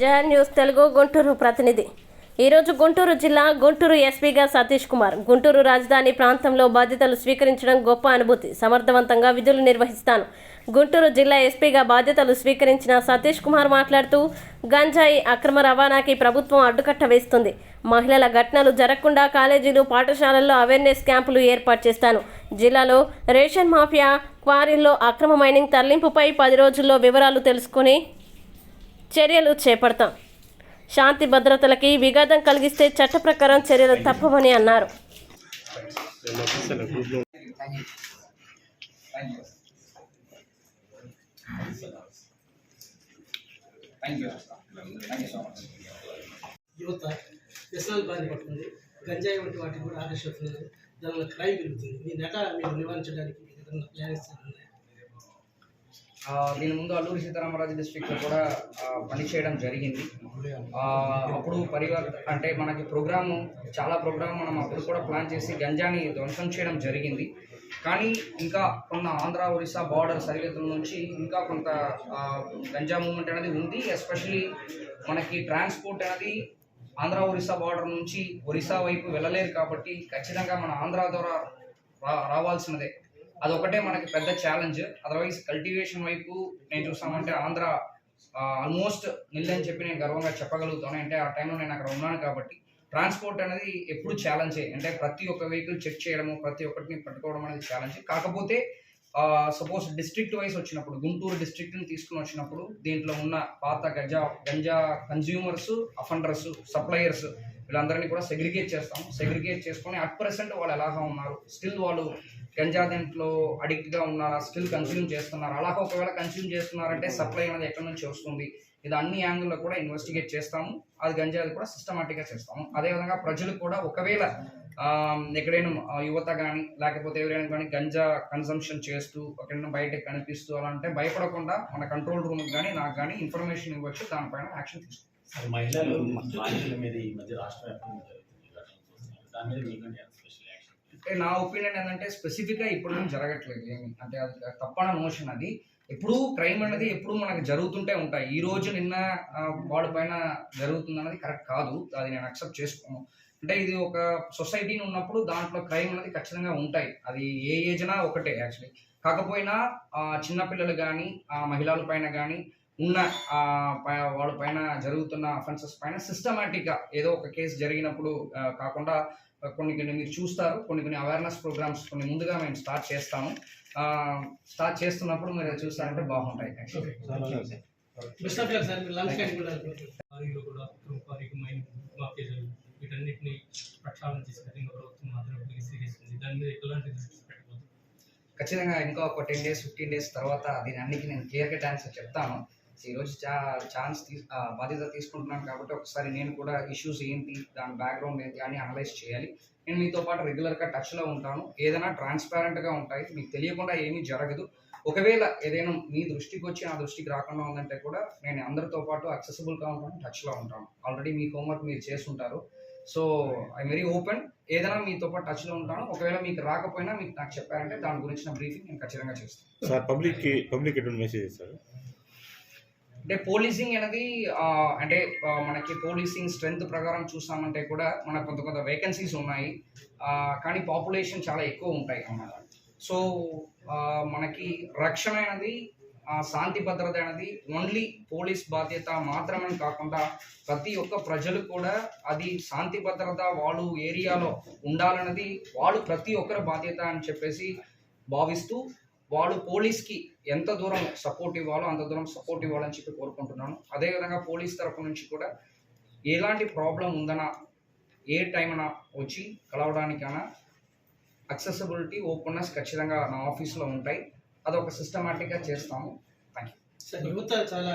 Jayan news Telugu Guntur ప్రతినిధి. ఈరోజు గుంటూరు జిల్లా గుంటూరు ఎస్పీగా సతీష్ కుమార్. గుంటూరు రాజధాని ప్రాంతంలో బాధ్యతలు స్వీకరించడం గొప్ప అనుభూతి. సమర్థవంతంగా విధులు నిర్వహిస్తాను. గుంటూరు జిల్లా ఎస్పీగా బాధ్యతలు స్వీకరించిన సతీష్ కుమార్ మాట్లాడుతూ గంజాయి అక్రమ రవాణాకి ప్రభుత్వం అడ్డుకట్ట వేస్తుంది. మహిళల ఘటనలు జరగకుండా కాలేజీలు పాఠశాలల్లో అవేర్నెస్ క్యాంపులు ఏర్పాటు చేస్తాను. జిల్లాలో రేషన్ మాఫియా క్వారీల్లో అక్రమ మైనింగ్ తరలింపుపై పది రోజుల్లో వివరాలు తెలుసుకుని చర్యలు చేపడతాం. శాంతి భద్రతలకి విఘాతం కలిగిస్తే చట్ట ప్రకారం చర్యలు తప్పవని అన్నారు. యువత వ్యసనాలు బాధ పడుతుంది. గంజాయి వంటి వాటికి కూడా ఆకర్షిస్తున్నారు దానివల్ల క్రైమ్ పెరుగుతుంది. మీ నట మీరు నివారించడానికి ప్లాన్ ఏదైనా దీని ముందు అల్లూరి సీతారామరాజు డిస్ట్రిక్ట్లో కూడా పనిచేయడం జరిగింది. అప్పుడు పరివర్త అంటే మనకి ప్రోగ్రాము చాలా ప్రోగ్రామ్ మనం అప్పుడు కూడా ప్లాన్ చేసి గంజాని ధ్వంసం చేయడం జరిగింది. కానీ ఇంకా కొన్న ఆంధ్ర ఒరిస్సా బార్డర్ సరిహద్దుల నుంచి ఇంకా కొంత గంజా మూమెంట్ అనేది ఉంది. ఎస్పెషలీ మనకి ట్రాన్స్పోర్ట్ అనేది ఆంధ్ర ఒరిస్సా బార్డర్ నుంచి ఒరిస్సా వైపు వెళ్ళలేరు కాబట్టి ఖచ్చితంగా మన ఆంధ్ర ద్వారా రా రావాల్సినదే. అదొకటే మనకి పెద్ద ఛాలెంజ్ అదర్వైజ్ కల్టివేషన్ వైపు నేను చూస్తామంటే ఆంధ్ర ఆల్మోస్ట్ నిల్లని చెప్పి నేను గర్వంగా చెప్పగలుగుతాను. అంటే ఆ టైంలో నేను అక్కడ ఉన్నాను కాబట్టి. ట్రాన్స్పోర్ట్ అనేది ఎప్పుడు ఛాలెంజే అంటే ప్రతి ఒక్క వెహికల్ చెక్ చేయడము ప్రతి ఒక్కటిని పట్టుకోవడం అనేది ఛాలెంజ్ కాకపోతే సపోజ్ డిస్ట్రిక్ట్ వైజ్ వచ్చినప్పుడు గుంటూరు డిస్ట్రిక్ట్ని తీసుకుని వచ్చినప్పుడు దీంట్లో ఉన్న పాత ganja ganja consumers offenders suppliers వీళ్ళందరినీ కూడా సెగ్రిగేట్ చేస్తాం. సెగ్రిగేట్ చేసుకొని అట్ ప్రెసెంట్ వాళ్ళు ఎలాగా ఉన్నారు? స్టిల్ వాళ్ళు గంజా దీంట్లో అడిక్ట్గా ఉన్నారా? స్టిల్ కన్స్యూమ్ చేస్తున్నారు? అలాగ ఒకవేళ కన్స్యూమ్ చేస్తున్నారంటే సప్లై అనేది ఎక్కడి నుంచి వస్తుంది? ఇది అన్ని యాంగిల్లో కూడా ఇన్వెస్టిగేట్ చేస్తాము. అది గంజాది కూడా సిస్టమాటిక్గా చేస్తాము. అదేవిధంగా ప్రజలు కూడా ఒకవేళ ఎక్కడైనా యువత కానీ లేకపోతే ఎవరైనా కానీ గంజా కన్సంప్షన్ చేస్తూ ఎక్కడైనా బయటకు కనిపిస్తూ అలా అంటే భయపడకుండా మన కంట్రోల్ రూమ్కి కానీ నాకు కానీ ఇన్ఫర్మేషన్ ఇవ్వచ్చు. దానిపైన యాక్షన్ తీసుకుంటాం మహిళలు బాలికల మీద ఈ మధ్య రాష్ట్ర వ్యాప్తంగా జరుగుతుంది? దాని మీద మీకంటే స్పెషల్ యాక్షన్ అంటే నా ఒపీనియన్ ఏంటంటే స్పెసిఫిక్గా ఇప్పుడు జరగట్లేదు. ఏమి అంటే అది తప్పన మోషన్ అది. ఎప్పుడు క్రైమ్ అనేది ఎప్పుడు మనకు జరుగుతుంటే ఉంటాయి. ఈ రోజు నిన్న వాడు వాడి పైన జరుగుతుంది అనేది కరెక్ట్ కాదు. అది నేను అక్సెప్ట్ చేసుకోను. అంటే ఇది ఒక సొసైటీని ఉన్నప్పుడు దాంట్లో క్రైమ్ అనేది ఖచ్చితంగా ఉంటాయి. అది ఏ ఏజ్నా ఒకటే యాక్చువల్లీ కాకపోయినా చిన్నపిల్లలు కానీ ఆ మహిళల పైన కానీ ఉన్న వాళ్ళ పైన జరుగుతున్న అఫెన్సెస్ పైన సిస్టమేటిక్గా ఏదో ఒక కేసు జరిగినప్పుడు కాకుండా కొన్ని కొన్ని మీరు చూస్తారు. కొన్ని కొన్ని అవేర్నెస్ ప్రోగ్రామ్స్ కొన్ని ముందుగా మేము స్టార్ట్ చేస్తాము. స్టార్ట్ చేస్తున్నప్పుడు మీరు చూస్తారంటే బాగుంటాయి వీటన్నిటిని ప్రక్షాళన చేసే విధంగా ప్రభుత్వం మాత్రం సీరియస్ ఉంది. దాని మీద ఎలాంటి దృష్టి ఖచ్చితంగా ఇంకా ఒక టెన్ డేస్ ఫిఫ్టీన్ డేస్ తర్వాత దీని అన్నికి నేను క్లియర్ కట్ ఆన్సర్ చెప్తాను. ఈరోజు చా ఛాన్స్ తీ బాధ్యత తీసుకుంటున్నాను కాబట్టి ఒకసారి నేను కూడా ఇష్యూస్ ఏంటి దాని బ్యాక్గ్రౌండ్ ఏంటి అని అనలైజ్ చేయాలి. నేను మీతో పాటు రెగ్యులర్గా టచ్లో ఉంటాను. ఏదైనా ట్రాన్స్పారెంట్గా ఉంటాయి. మీకు తెలియకుండా ఏమీ జరగదు. ఒకవేళ ఏదైనా మీ దృష్టికి వచ్చి నా దృష్టికి రాకుండా ఉందంటే కూడా నేను అందరితో పాటు అక్సెసిబుల్గా ఉంటాను టచ్లో ఉంటాను. ఆల్రెడీ మీ హోంవర్క్ మీరు చేస్తుంటారు. సో ఐ వెరీ ఓపెన్ ఏదైనా మీతో పాటు టచ్లో ఉంటాను. ఒకవేళ మీకు రాకపోయినా మీకు నాకు చెప్పారంటే దాని గురించిన బ్రీఫింగ్ నేను ఖచ్చితంగా చేస్తాను. సార్ పబ్లిక్కి పబ్లిక్ ఎటువంటి మెసేజ్ ఇస్తారు అంటే పోలీసింగ్ అనేది అంటే మనకి పోలీసింగ్ స్ట్రెంగ్త్ ప్రకారం చూసామంటే కూడా మనకు కొంత కొంత వేకెన్సీస్ ఉన్నాయి. కానీ పాపులేషన్ చాలా ఎక్కువ ఉంటాయి అన్నమాట. సో మనకి రక్షణ అనేది శాంతి భద్రత అనేది ఓన్లీ పోలీస్ బాధ్యత మాత్రమే కాకుండా ప్రతి ఒక్క ప్రజలు కూడా అది శాంతి భద్రత వాళ్ళు ఏరియాలో ఉండాలన్నది వాళ్ళు ప్రతి ఒక్కరి బాధ్యత అని చెప్పేసి భావిస్తూ వాళ్ళు పోలీస్కి ఎంత దూరం సపోర్ట్ ఇవ్వాలో అంత దూరం సపోర్ట్ ఇవ్వాలని చెప్పి కోరుకుంటున్నాను. అదేవిధంగా పోలీస్ తరపు నుంచి కూడా ఎలాంటి ప్రాబ్లం ఉందనా ఏ టైంనా వచ్చి కలవడానికైనా అక్సెసిబిలిటీ ఓపెన్నెస్ ఖచ్చితంగా నా ఆఫీస్లో ఉంటాయి. అదొక సిస్టమేటిక్గా చేస్తాము. థ్యాంక్ యూ యువత చాలా